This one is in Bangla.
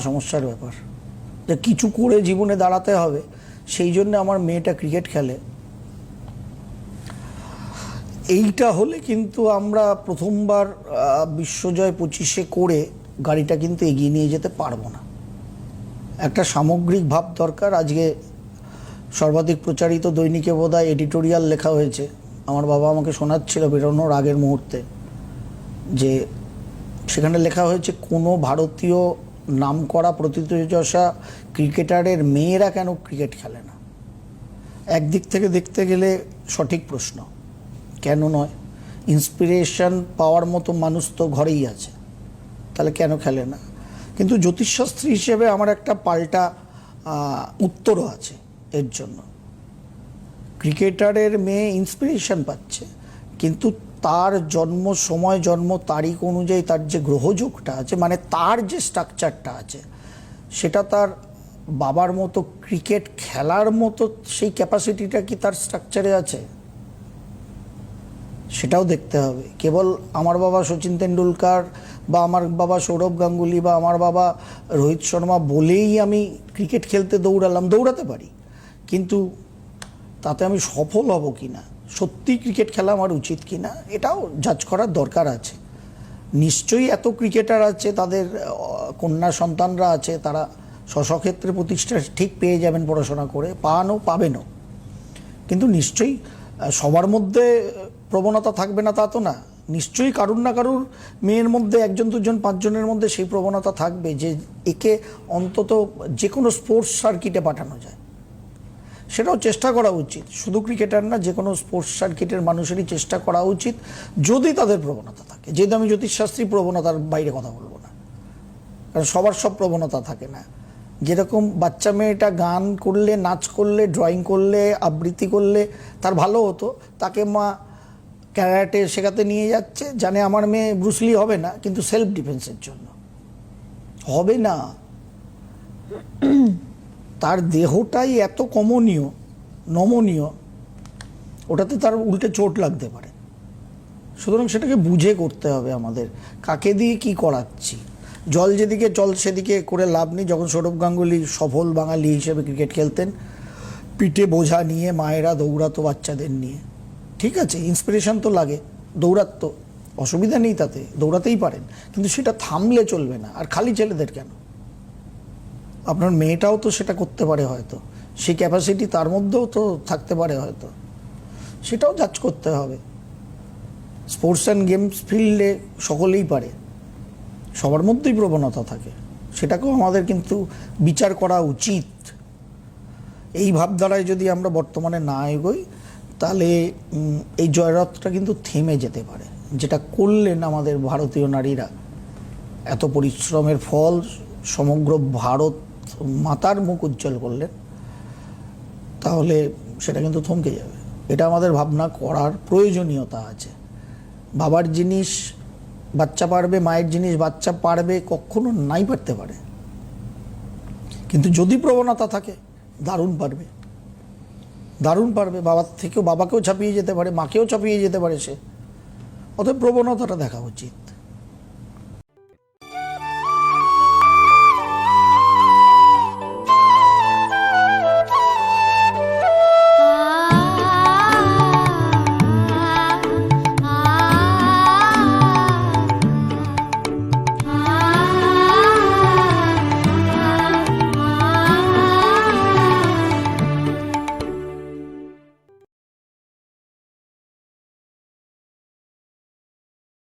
সমস্যার ব্যাপার। যে কিছু করে জীবনে দাঁড়াতে হবে, সেই জন্য আমার মেয়েটা ক্রিকেট খেলে। এইটা হলে কিন্তু আমরা প্রথমবার বিশ্বজয় পঁচিশে করে গাড়িটা কিন্তু এগিয়ে নিয়ে যেতে পারব না। একটা সামগ্রিক ভাব দরকার। আজকে সর্বাধিক প্রচারিত দৈনিকে বোধহয় এডিটোরিয়াল লেখা হয়েছে। আমার বাবা আমাকে শোনাচ্ছিল বেরোনোর আগের মুহূর্তে যে সেখানে লেখা হয়েছে, কোনো ভারতীয় নামকরা প্রতিযোজা ক্রিকেটারের মেয়েরা কেন ক্রিকেট খেলে না? একদিক থেকে দেখতে গেলে সঠিক প্রশ্ন, কেন নয়? ইন্সপিরেশন পাওয়ার মতো মানুষ তো ঘরেই আছে, তাহলে কেন খেলে না? কিন্তু জ্যোতিষশাস্ত্রী হিসেবে আমার একটা পাল্টা উত্তরও আছে এর জন্য। ক্রিকেটারের মেয়ে ইন্সপিরেশন পাচ্ছে, কিন্তু তার জন্ম, সময়, জন্ম, তারিখ অনুযায়ী তার যে গ্রহযোগটা আছে মানে তার যে স্ট্রাকচারটা আছে, সেটা তার বাবার মতো ক্রিকেট খেলার মতো সেই ক্যাপাসিটিটা কি তার স্ট্রাকচারে আছে? সেটাও দেখতে হবে। কেবল আমার বাবা সচিন তেন্ডুলকার বা আমার বাবা সৌরভ গাঙ্গুলি বা আমার বাবা রোহিত শর্মা বলেই আমি ক্রিকেট খেলতে দৌড়ালাম, দৌড়াতে পারি। কিন্তু তাতে আমি সফল হব কি না সত্যি ক্রিকেট খেলা আমার উচিত কি না, এটাও জাজ করার দরকার আছে। নিশ্চয়ই এত ক্রিকেটার আছে, তাদের কন্যা সন্তানরা আছে, তারা স্বস্বক্ষেত্রে প্রতিষ্ঠা ঠিক পেয়ে যাবেন পড়াশোনা করে, পানও পাবেনও। কিন্তু নিশ্চয়ই সবার মধ্যে প্রবণতা থাকবে না তা তো না। নিশ্চয়ই কারুর না কারুর মেয়ের মধ্যে, একজন, দুজন, পাঁচজনের মধ্যে সেই প্রবণতা থাকবে যে একে অন্তত যে কোনো স্পোর্টস সার্কিটে পাঠানো যায়। সেটাও চেষ্টা করা উচিত। শুধু ক্রিকেটার না, যে কোনো স্পোর্টস সার্কিটের মানুষেরই চেষ্টা করা উচিত, যদি তাদের প্রবণতা থাকে। যেহেতু আমি জ্যোতিষশাস্ত্রী প্রবণতার বাইরে কথা বলব না। কারণ সবার সব প্রবণতা থাকে না। যেরকম বাচ্চা মেয়েটা গান করলে, নাচ করলে ড্রয়িং করলে, আবৃত্তি করলে, তার ভালো হতো। তাকে মা ক্যারাটে শেখাতে নিয়ে যাচ্ছে, জানে আমার মেয়ে ব্রুসলি হবে না, কিন্তু সেলফ ডিফেন্সের জন্য। হবে না। তার দেহটাই এত কমনীয়, নমনীয়, ওটাতে তার উল্টে চোট লাগতে পারে। সুতরাং সেটাকে বুঝে করতে হবে আমাদের, কাকে দিয়ে কি করাচ্ছি? জল যেদিকে জল সেদিকে করে লাভ নেই। যখন সৌরভ গাঙ্গুলি সফল বাঙালি হিসেবে ক্রিকেট খেলতেন, পিঠে বোঝা নিয়ে মায়েরা দৌড়াতো বাচ্চাদের নিয়ে। ঠিক আছে ইন্সপিরেশন তো লাগে, দৌড়াতো অসুবিধা নেই তাতে, দৌড়াতেই পারেন। কিন্তু সেটা থামলে চলবে না, আর খালি ছেলেদের কেন? আপনার মেয়েটাও তো সেটা করতে পারে হয়তো। সেই ক্যাপাসিটি তার মধ্যেও তো থাকতে পারে হয়তো। সেটাও জাজ করতে হবে। স্পোর্টস অ্যান্ড গেমস ফিল্ডে সকলেই পারে। সবার মধ্যেই প্রবণতা থাকে। সেটাকেও আমাদের কিন্তু বিচার করা উচিত। এই ভাবধারায় যদি আমরা বর্তমানে না এগোই, তাহলে এই জয়রথটা কিন্তু থেমে যেতে পারে। যেটা করলেন আমাদের ভারতীয় নারীরা। এত পরিশ্রমের ফল, সমগ্র ভারত মাতার মুখ উজ্জ্বল করলেন তাহলে সেটা কিন্তু থমকে যাবে। এটা আমাদের ভাবনা করার প্রয়োজনীয়তা আছে। বাবার জিনিস বাচ্চা পারবে, মায়ের জিনিস বাচ্চা পারবে, কখনো নাই পারতে পারে। কিন্তু যদি প্রবণতা থাকে, দারুণ পারবে। দারুণ পারবে, বাবার থেকেও বাবাকেও ছাপিয়ে যেতে পারে, মাকেও ছাপিয়ে যেতে পারে সে। অতএব প্রবণতাটা দেখা উচিত।